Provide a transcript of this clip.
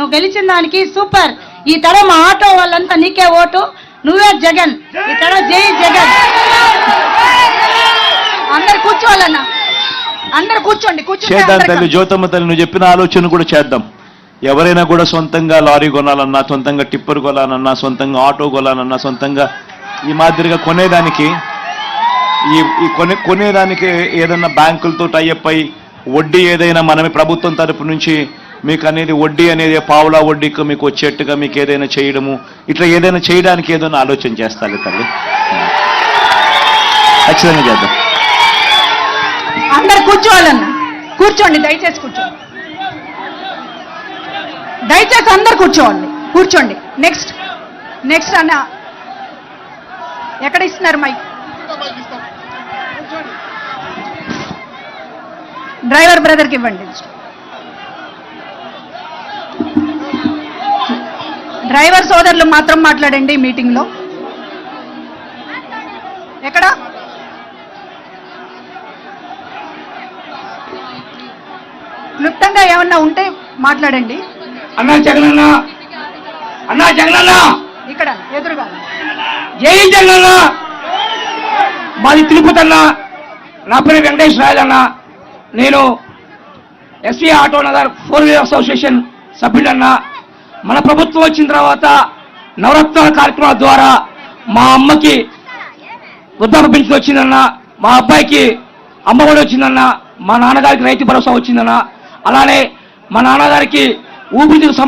నువ్వు గెలిచిన దానికి సూపర్. ఈ మా ఆటో వాళ్ళంతా నీకే ఓటు. నువ్వే జగన్. ఈ తడ జై జగన్. అందరు కూర్చోవాలన్నా. అందరు కూర్చోండి కూర్చోండి చేద్దాం తల్లి జ్యోతమ్మ తల్లి నువ్వు చెప్పిన ఆలోచన కూడా చేద్దాం. ఎవరైనా కూడా సొంతంగా లారీ కొనాలన్నా సొంతంగా టిప్పర్ కొనాలన్నా సొంతంగా ఆటో కొనాలన్నా సొంతంగా ఈ మాదిరిగా కొనేదానికి ఈ ఈ కొనే కొనేదానికి ఏదైనా బ్యాంకులతో టైఅప్ అయి వడ్డీ ఏదైనా మనమే ప్రభుత్వం తరపు నుంచి మీకు అనేది వడ్డీ అనేది పావులా వడ్డీకి మీకు వచ్చేట్టుగా మీకు ఏదైనా చేయడము ఇట్లా ఏదైనా చేయడానికి ఏదైనా ఆలోచన చేస్తారు తల్లి. ఖచ్చితంగా చేద్దాం. అందరు కూర్చోవాలన్న. కూర్చోండి దయచేసి కూర్చోండి. దయచేసి అందరు కూర్చోవాలి కూర్చోండి. నెక్స్ట్ నెక్స్ట్ అన్న. ఎక్కడ ఇస్తున్నారు మైక్ డ్రైవర్ బ్రదర్కి ఇవ్వండి. డ్రైవర్ సోదరులు మాత్రం మాట్లాడండి మీటింగ్లో. ఎక్కడ? క్లుప్తంగా ఏమన్నా ఉంటే మాట్లాడండి. అన్నా జగనన్న అన్నా జగనన్న! ఇక్కడ ఎదురుగా. జై జగనన్న! మాది తిరుపతి అన్న. నా పేరు వెంకటేశ్వర అన్న. నేను SC auto Nagar four wheeler association సభ్యుడన్న. మన ప్రభుత్వం వచ్చిన తర్వాత నవరత్న కార్యక్రమాల ద్వారా మా అమ్మకి వృద్ధాప పెన్షన్ వచ్చిందన్న మా అబ్బాయికి అమ్మఒడి వచ్చిందన్న మా నాన్నగారికి రైతు భరోసా వచ్చిందన్న అలానే మా నాన్నగారికి ఊపిరికి